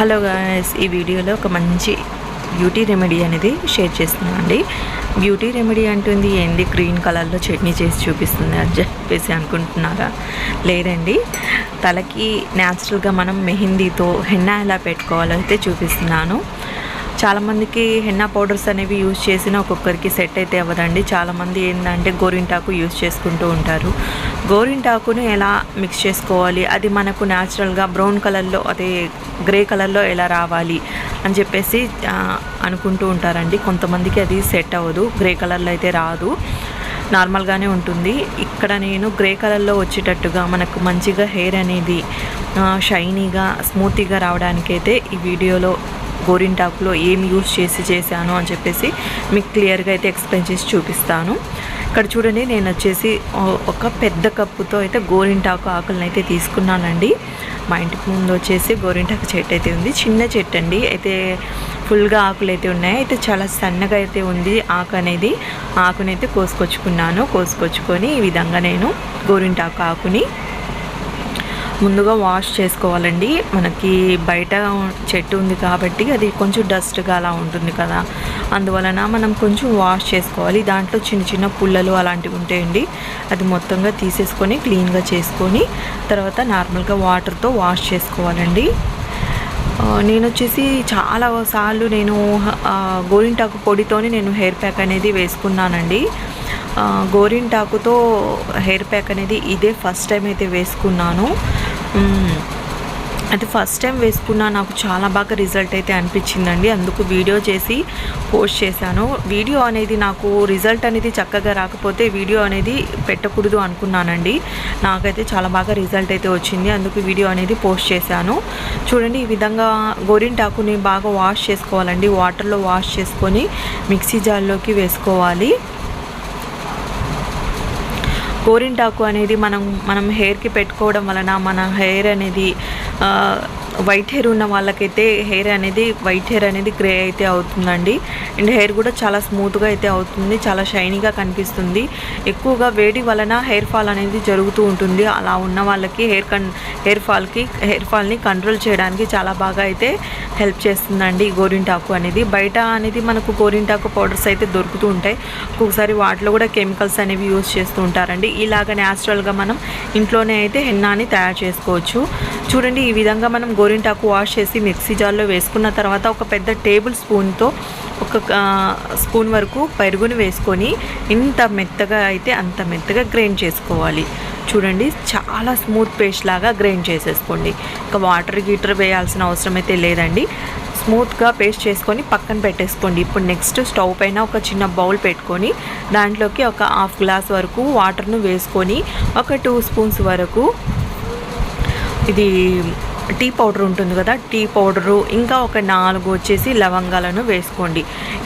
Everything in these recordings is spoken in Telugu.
హలో గాయస్ ఈ వీడియోలో ఒక మంచి బ్యూటీ రెమెడీ అనేది షేర్ చేస్తున్నానండి. బ్యూటీ రెమెడీ అంటుంది ఏంది? గ్రీన్ కలర్లో చట్నీ చేసి చూపిస్తుంది అని చెప్పేసి అనుకుంటున్నారా? లేదండి. తలకి న్యాచురల్గా మనం మెహందీతో హెన్నా ఎలా పెట్టుకోవాలో అయితే చూపిస్తున్నాను. చాలామందికి హెన్నా పౌడర్స్ అనేవి యూజ్ చేసిన ఒక్కొక్కరికి సెట్ అయితే అవ్వదండి. చాలామంది ఏంటంటే గోరింటాకు యూజ్ చేసుకుంటూ ఉంటారు. గోరింటాకును ఎలా మిక్స్ చేసుకోవాలి? అది మనకు న్యాచురల్గా బ్రౌన్ కలర్లో అదే గ్రే కలర్లో ఎలా రావాలి? అని చెప్పేసి అనుకుంటూ ఉంటారండి. కొంతమందికి అది సెట్ అవ్వదు. గ్రే కలర్లో అయితే రాదు. నార్మల్గానే ఉంటుంది. ఇక్కడ నేను గ్రే కలర్లో వచ్చేటట్టుగా మనకు మంచిగా హెయిర్ అనేది షైనీగా స్మూత్గా రావడానికైతే ఈ వీడియోలో గోరింటాకులో ఏం యూస్ చేసి చేశాను అని చెప్పేసి మీకు క్లియర్గా అయితే ఎక్స్ప్లెయిన్ చేసి చూపిస్తాను. ఇక్కడ చూడండి నేను వచ్చేసి ఒక పెద్ద కప్పుతో అయితే గోరింటాకు ఆకులను అయితే తీసుకున్నానండి. మా ఇంటికి ముందు వచ్చేసి గోరింటాకు చెట్టు అయితే ఉంది. చిన్న చెట్టు అండి. అయితే ఫుల్గా ఆకులు అయితే ఉన్నాయి. అయితే చాలా సన్నగా అయితే ఉంది ఆకు అనేది. ఆకునైతే కోసుకొచ్చుకున్నాను. కోసుకొచ్చుకొని ఈ విధంగా నేను గోరింటాకు ఆకుని ముందుగా వాష్ చేసుకోవాలండి. మనకి బయట చెట్టు ఉంది కాబట్టి అది కొంచెం డస్ట్గా అలా ఉంటుంది కదా. అందువలన మనం కొంచెం వాష్ చేసుకోవాలి. దాంట్లో చిన్న చిన్న పుల్లలు అలాంటివి ఉంటాయండి. అది మొత్తంగా తీసేసుకొని క్లీన్గా చేసుకొని తర్వాత నార్మల్గా వాటర్తో వాష్ చేసుకోవాలండి. నేను వచ్చేసి చాలా సార్లు నేను గోరింటాకు పొడితోని నేను హెయిర్ ప్యాక్ అనేది వేసుకున్నానండి. గోరింటాకుతో హెయిర్ ప్యాక్ అనేది ఇదే ఫస్ట్ టైం అయితే వేసుకున్నాను. అది ఫస్ట్ టైం వేసుకున్నా నాకు చాలా బాగా రిజల్ట్ అయితే అనిపించిందండి. అందుకు వీడియో చేసి పోస్ట్ చేశాను. వీడియో అనేది నాకు రిజల్ట్ అనేది చక్కగా రాకపోతే వీడియో అనేది పెట్టకూడదు అనుకున్నానండి. నాకైతే చాలా బాగా రిజల్ట్ అయితే వచ్చింది. అందుకు వీడియో అనేది పోస్ట్ చేశాను. చూడండి ఈ విధంగా గోరింటాకుని బాగా వాష్ చేసుకోవాలండి. వాటర్లో వాష్ చేసుకొని మిక్సీ జార్లోకి వేసుకోవాలి. గోరింటాకు అనేది మనం మనం హెయిర్కి పెట్టుకోవడం వలన మన హెయిర్ అనేది వైట్ హెయిర్ ఉన్న వాళ్ళకైతే హెయిర్ అనేది వైట్ హెయిర్ అనేది గ్రే అయితే అవుతుందండి. అండ్ హెయిర్ కూడా చాలా స్మూత్గా అయితే అవుతుంది చాలా షైనీగా కనిపిస్తుంది. ఎక్కువగా వేడి వలన హెయిర్ ఫాల్ అనేది జరుగుతూ ఉంటుంది. అలా ఉన్న వాళ్ళకి హెయిర్ కన్ హెయిర్ ఫాల్కి హెయిర్ ఫాల్ని కంట్రోల్ చేయడానికి చాలా బాగా అయితే హెల్ప్ చేస్తుందండి ఈ గోరింటాకు అనేది. బయట అనేది మనకు గోరింటాకు పౌడర్స్ అయితే దొరుకుతూ ఉంటాయి. ఒక్కొక్కసారి వాటిలో కూడా కెమికల్స్ అనేవి యూజ్ చేస్తూ ఉంటారండి. ఇలాగ న్యాచురల్గా మనం ఇంట్లోనే అయితే హెన్నాని తయారు చేసుకోవచ్చు. చూడండి ఈ విధంగా మనం గోరింటాకు వాష్ చేసి మిక్సీ జార్లో వేసుకున్న తర్వాత ఒక పెద్ద టేబుల్ స్పూన్తో ఒక స్పూన్ వరకు పెరుగుని వేసుకొని ఇంత మెత్తగా అయితే అంత మెత్తగా గ్రైండ్ చేసుకోవాలి. చూడండి చాలా స్మూత్ పేస్ట్ లాగా గ్రైండ్ చేసేసుకోండి. ఇంకా వాటర్ గీటర్ వేయాల్సిన అవసరం అయితే లేదండి. స్మూత్గా పేస్ట్ చేసుకొని పక్కన పెట్టేసుకోండి. ఇప్పుడు నెక్స్ట్ స్టవ్ పైన ఒక చిన్న బౌల్ పెట్టుకొని దాంట్లోకి ఒక హాఫ్ గ్లాస్ వరకు వాటర్ను వేసుకొని ఒక టూ స్పూన్స్ వరకు ఇది టీ పౌడర్ ఉంటుంది కదా టీ పౌడరు ఇంకా ఒక నాలుగు వచ్చేసి లవంగాలను వేసుకోండి.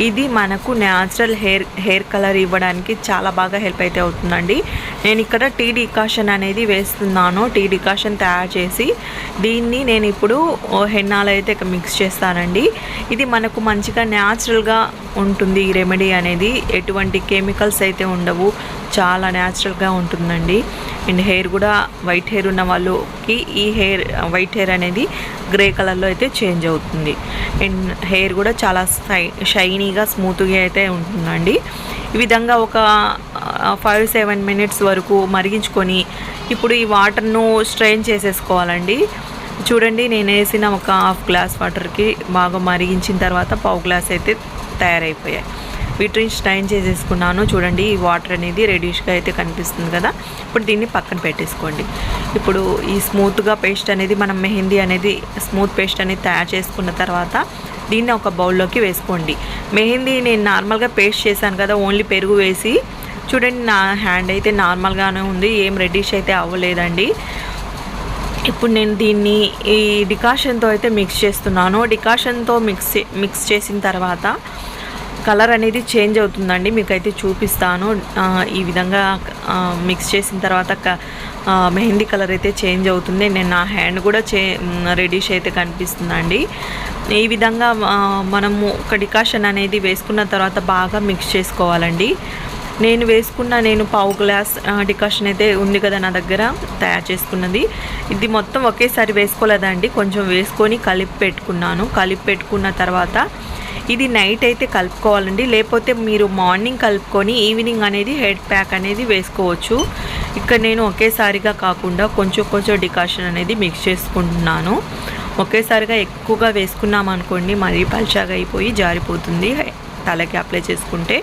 ఇది మనకు న్యాచురల్ హెయిర్ హెయిర్ కలర్ ఇవ్వడానికి చాలా బాగా హెల్ప్ అయితే అవుతుందండి. నేను ఇక్కడ టీ డికాషన్ అనేది వేస్తున్నాను. టీ డికాషన్ తయారు చేసి దీన్ని నేను ఇప్పుడు ఓ అయితే మిక్స్ చేస్తానండి. ఇది మనకు మంచిగా న్యాచురల్గా ఉంటుంది ఈ రెమెడీ అనేది. ఎటువంటి కెమికల్స్ అయితే ఉండవు. చాలా న్యాచురల్గా ఉంటుందండి. అండ్ హెయిర్ కూడా వైట్ హెయిర్ ఉన్న వాళ్ళకి ఈ హెయిర్ వైట్ హెయిర్ అనేది గ్రే కలర్లో అయితే చేంజ్ అవుతుంది. అండ్ హెయిర్ కూడా చాలా షైనీగా స్మూత్గా అయితే ఉంటుందండి. ఈ విధంగా ఒక ఫైవ్ సెవెన్ మినిట్స్ వరకు మరిగించుకొని ఇప్పుడు ఈ వాటర్ను స్ట్రెయిన్ చేసేసుకోవాలండి. చూడండి నేను వేసిన ఒక హాఫ్ గ్లాస్ వాటర్కి బాగా మరిగించిన తర్వాత పావు గ్లాస్ అయితే తయారైపోయాయి. వీటిని స్టైన్ చేసేసుకున్నాను. చూడండి ఈ వాటర్ అనేది రెడ్యూష్గా అయితే కనిపిస్తుంది కదా. ఇప్పుడు దీన్ని పక్కన పెట్టేసుకోండి. ఇప్పుడు ఈ స్మూత్గా పేస్ట్ అనేది మనం మెహందీ అనేది స్మూత్ పేస్ట్ అనేది తయారు చేసుకున్న తర్వాత దీన్ని ఒక బౌల్లోకి వేసుకోండి. మెహందీ నేను నార్మల్గా పేస్ట్ చేశాను కదా ఓన్లీ పెరుగు వేసి. చూడండి నా హ్యాండ్ అయితే నార్మల్గానే ఉంది ఏం రెడ్డిష్ అయితే అవ్వలేదండి. ఇప్పుడు నేను దీన్ని ఈ డికాషన్తో అయితే మిక్స్ చేస్తున్నాను. డికాషన్తో మిక్స్ చే- మిక్స్ చేసిన తర్వాత కలర్ అనేది చేంజ్ అవుతుందండి. మీకైతే చూపిస్తాను. ఈ విధంగా మిక్స్ చేసిన తర్వాత క- మెహందీ కలర్ అయితే చేంజ్ అవుతుంది. నేను నా హ్యాండ్ కూడా చే రెడీష్ అయితే కనిపిస్తుందండి. ఈ విధంగా మనము ఒక డికాషన్ అనేది వేసుకున్న తర్వాత బాగా మిక్స్ చేసుకోవాలండి. నేను వేసుకున్న నేను పావు గ్లాస్ డికాషన్ అయితే ఉంది కదా నా దగ్గర తయారు చేసుకున్నది. ఇది మొత్తం ఒకేసారి వేసుకోలేదండి. కొంచెం వేసుకొని కలిపి పెట్టుకున్నాను. కలిపి పెట్టుకున్న తర్వాత ఇది నైట్ అయితే కలుపుకోవాలండి. లేకపోతే మీరు మార్నింగ్ కలుపుకొని ఈవినింగ్ అనేది హెడ్ ప్యాక్ అనేది వేసుకోవచ్చు. ఇక్కడ నేను ఒకేసారిగా కాకుండా కొంచెం కొంచెం డికాషన్ అనేది మిక్స్ చేసుకుంటున్నాను. ఒకేసారిగా ఎక్కువగా వేసుకున్నాం అనుకోండి మరీ పల్చాగా అయిపోయి జారిపోతుంది. తలకి అప్లై చేసుకుంటే.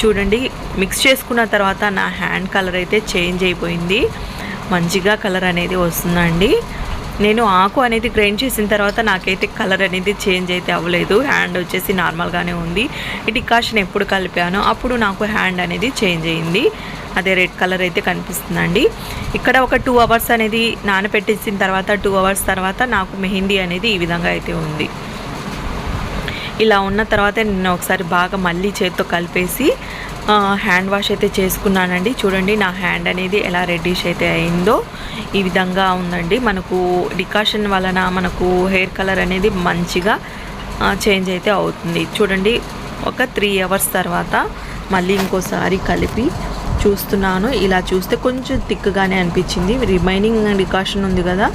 చూడండి మిక్స్ చేసుకున్న తర్వాత నా హ్యాండ్ కలర్ అయితే చేంజ్ అయిపోయింది. మంచిగా కలర్ అనేది వస్తుందండి. నేను ఆకు అనేది గ్రైండ్ చేసిన తర్వాత నాకైతే కలర్ అనేది చేంజ్ అయితే అవ్వలేదు. హ్యాండ్ వచ్చేసి నార్మల్గానే ఉంది. ఈ డికాషన్ ఎప్పుడు కలిపానో అప్పుడు నాకు హ్యాండ్ అనేది చేంజ్ అయింది. అదే రెడ్ కలర్ అయితే కనిపిస్తుందండి. ఇక్కడ ఒక టూ అవర్స్ అనేది నానపెట్టేసిన తర్వాత టూ అవర్స్ తర్వాత నాకు మెహందీ అనేది ఈ విధంగా అయితే ఉంది. ఇలా ఉన్న తర్వాత నేను ఒకసారి బాగా మళ్ళీ చేత్తో కలిపేసి హ్యాండ్ వాష్ అయితే చేసుకున్నానండి. చూడండి నా హ్యాండ్ అనేది ఎలా రెడ్డిష్ అయితే అయిందో ఈ విధంగా ఉందండి. మనకు డికాషన్ వలన మనకు హెయిర్ కలర్ అనేది మంచిగా చేంజ్ అయితే అవుతుంది. చూడండి ఒక త్రీ అవర్స్ తర్వాత మళ్ళీ ఇంకోసారి కలిపి చూస్తున్నాను. ఇలా చూస్తే కొంచెం తిక్కుగానే అనిపించింది. రిమైనింగ్ డికాషన్ ఉంది కదా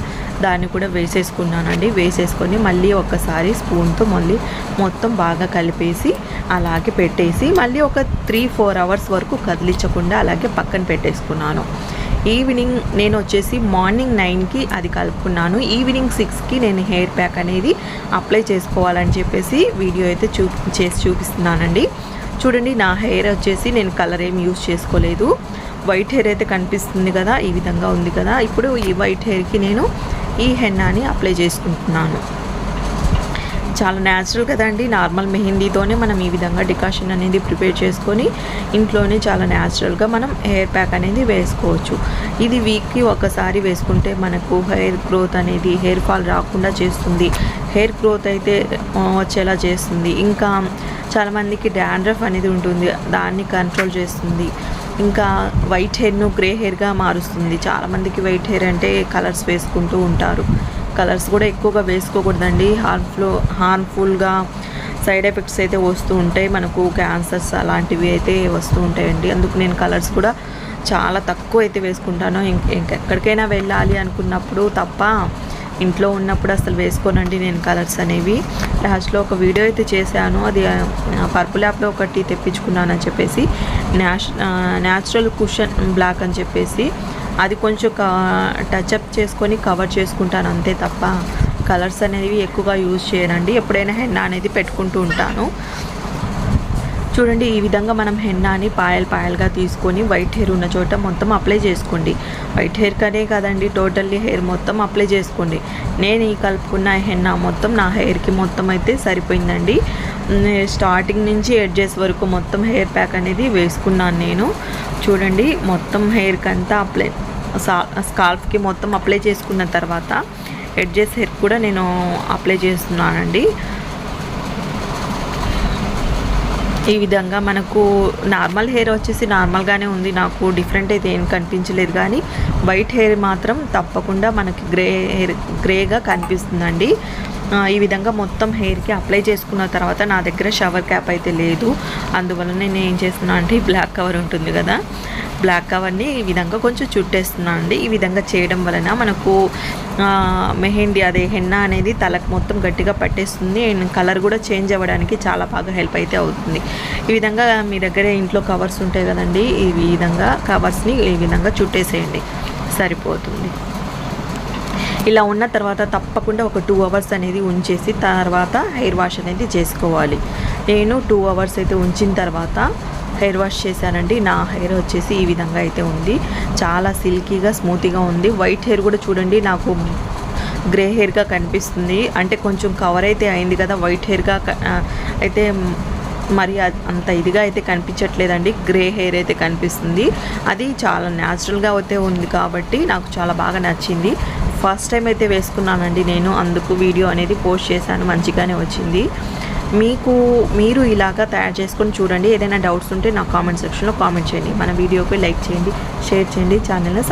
దాన్ని కూడా వేసేసుకున్నానండి. వేసేసుకొని మళ్ళీ ఒక్కసారి స్పూన్తో మళ్ళీ మొత్తం బాగా కలిపేసి అలాగే పెట్టేసి మళ్ళీ ఒక త్రీ ఫోర్ అవర్స్ వరకు కదిలించకుండా అలాగే పక్కన పెట్టేసుకున్నాను. ఈవినింగ్ నేను వచ్చేసి మార్నింగ్ నైన్కి అది కలుపుకున్నాను. ఈవినింగ్ సిక్స్కి నేను హెయిర్ ప్యాక్ అనేది అప్లై చేసుకోవాలని చెప్పేసి వీడియో అయితే చూ చేసి చూపిస్తున్నానండి. చూడండి నా హెయిర్ వచ్చేసి నేను కలర్ ఏం యూస్ చేసుకోలేదు. వైట్ హెయిర్ అయితే కనిపిస్తుంది కదా ఈ విధంగా ఉంది కదా. ఇప్పుడు ఈ వైట్ హెయిర్కి నేను ఈ హెన్నాని అప్లై చేసుకుంటున్నాను. చాలా న్యాచురల్ కదండి నార్మల్ మెహందీతోనే మనం ఈ విధంగా డికాషన్ అనేది ప్రిపేర్ చేసుకొని ఇంట్లోనే చాలా న్యాచురల్గా మనం హెయిర్ ప్యాక్ అనేది వేసుకోవచ్చు. ఇది వీక్కి ఒకసారి వేసుకుంటే మనకు హెయిర్ గ్రోత్ అనేది హెయిర్ ఫాల్ రాకుండా చేస్తుంది. హెయిర్ గ్రోత్ అయితే వచ్చేలా చేస్తుంది. ఇంకా చాలామందికి డాండ్రఫ్ అనేది ఉంటుంది. దాన్ని కంట్రోల్ చేస్తుంది. ఇంకా వైట్ హెయిర్ను గ్రే హెయిర్గా మారుస్తుంది. చాలామందికి వైట్ హెయిర్ అంటే కలర్స్ వేసుకుంటూ ఉంటారు. కలర్స్ కూడా ఎక్కువగా వేసుకోకూడదండి. హార్మ్ఫుల్ హార్మ్ఫుల్గా సైడ్ ఎఫెక్ట్స్ అయితే వస్తూ ఉంటాయి. మనకు క్యాన్సర్స్ అలాంటివి అయితే వస్తూ ఉంటాయండి. అందుకు నేను కలర్స్ కూడా చాలా తక్కువ అయితే వేసుకుంటాను. ఇంకెక్కడికైనా వెళ్ళాలి అనుకున్నప్పుడు తప్ప ఇంట్లో ఉన్నప్పుడు అసలు వేసుకోనండి నేను కలర్స్ అనేవి. లాస్ట్లో ఒక వీడియో అయితే చేశాను. అది పర్పుల్ యాప్లో ఒకటి తెప్పించుకున్నాను అని చెప్పేసి. న్యాష్ న్యాచురల్ కుషన్ బ్లాక్ అని చెప్పేసి. అది కొంచెం టచ్అప్ చేసుకొని కవర్ చేసుకుంటాను అంతే తప్ప. కలర్స్ అనేవి ఎక్కువగా యూజ్ చేయనండి. ఎప్పుడైనా హెన్నా అనేది పెట్టుకుంటూ ఉంటాను. చూడండి ఈ విధంగా మనం హెన్నాని పాయల్ పాయల్గా తీసుకొని వైట్ హెయిర్ ఉన్న చోట మొత్తం అప్లై చేసుకోండి. వైట్ హెయిర్ కనే కదండి టోటల్లీ హెయిర్ మొత్తం అప్లై చేసుకోండి. నేను ఈ కలుపుకున్న హెన్నా మొత్తం నా హెయిర్కి మొత్తం అయితే సరిపోయిందండి. స్టార్టింగ్ నుంచి ఎడ్జెస్ వరకు మొత్తం హెయిర్ ప్యాక్ అనేది వేసుకున్నాను నేను. చూడండి మొత్తం హెయిర్కి అంతా అప్లై స్కాల్ఫ్కి మొత్తం అప్లై చేసుకున్న తర్వాత ఎడ్జెస్ హెయిర్ కూడా నేను అప్లై చేస్తున్నానండి. ఈ విధంగా మనకు నార్మల్ హెయిర్ వచ్చేసి నార్మల్గానే ఉంది. నాకు డిఫరెంట్ అయితే ఏం కనిపించలేదు కానీ వైట్ హెయిర్ మాత్రం తప్పకుండా మనకి గ్రే హెయిర్ గ్రేగా కనిపిస్తుందండి. ఈ విధంగా మొత్తం హెయిర్కి అప్లై చేసుకున్న తర్వాత నా దగ్గర షవర్ క్యాప్ అయితే లేదు. అందువల్ల నేను ఏం చేస్తున్నాను అంటే బ్లాక్ కవర్ ఉంటుంది కదా బ్లాక్ కవర్ని ఈ విధంగా కొంచెం చుట్టేస్తున్నాను అండి. ఈ విధంగా చేయడం వలన మనకు మెహందీ అదే హెన్న అనేది తలకు మొత్తం గట్టిగా పట్టేస్తుంది. అండ్ కలర్ కూడా చేంజ్ అవ్వడానికి చాలా బాగా హెల్ప్ అయితే అవుతుంది. ఈ విధంగా మీ దగ్గర ఇంట్లో కవర్స్ ఉంటాయి కదండి ఈ విధంగా కవర్స్ని ఈ విధంగా చుట్టేసేయండి. సరిపోతుంది. ఇలా ఉన్న తర్వాత తప్పకుండా ఒక టూ అవర్స్ అనేది ఉంచేసి తర్వాత హెయిర్ వాష్ అనేది చేసుకోవాలి. నేను టూ అవర్స్ అయితే ఉంచిన తర్వాత హెయిర్ వాష్ చేశానండి. నా హెయిర్ వచ్చేసి ఈ విధంగా అయితే ఉంది. చాలా సిల్కీగా స్మూతీగా ఉంది. వైట్ హెయిర్ కూడా చూడండి నాకు గ్రే హెయిర్గా కనిపిస్తుంది. అంటే కొంచెం కవర్ అయితే అయింది కదా వైట్ హెయిర్గా అయితే మరి అంత ఇదిగా అయితే కనిపించట్లేదండి. గ్రే హెయిర్ అయితే కనిపిస్తుంది. అది చాలా న్యాచురల్గా అయితే ఉంది కాబట్టి నాకు చాలా బాగా నచ్చింది. ఫస్ట్ టైం అయితే వేసుకున్నానండి నేను. అందుకు వీడియో అనేది పోస్ట్ చేశాను. మంచిగానే వచ్చింది. మీకు మీరు ఇలాగా తయారు చేసుకొని చూడండి. ఏదైనా డౌట్స్ ఉంటే నాకు కామెంట్ సెక్షన్లో కామెంట్ చేయండి. మన వీడియోకి లైక్ చేయండి షేర్ చేయండి ఛానల్ని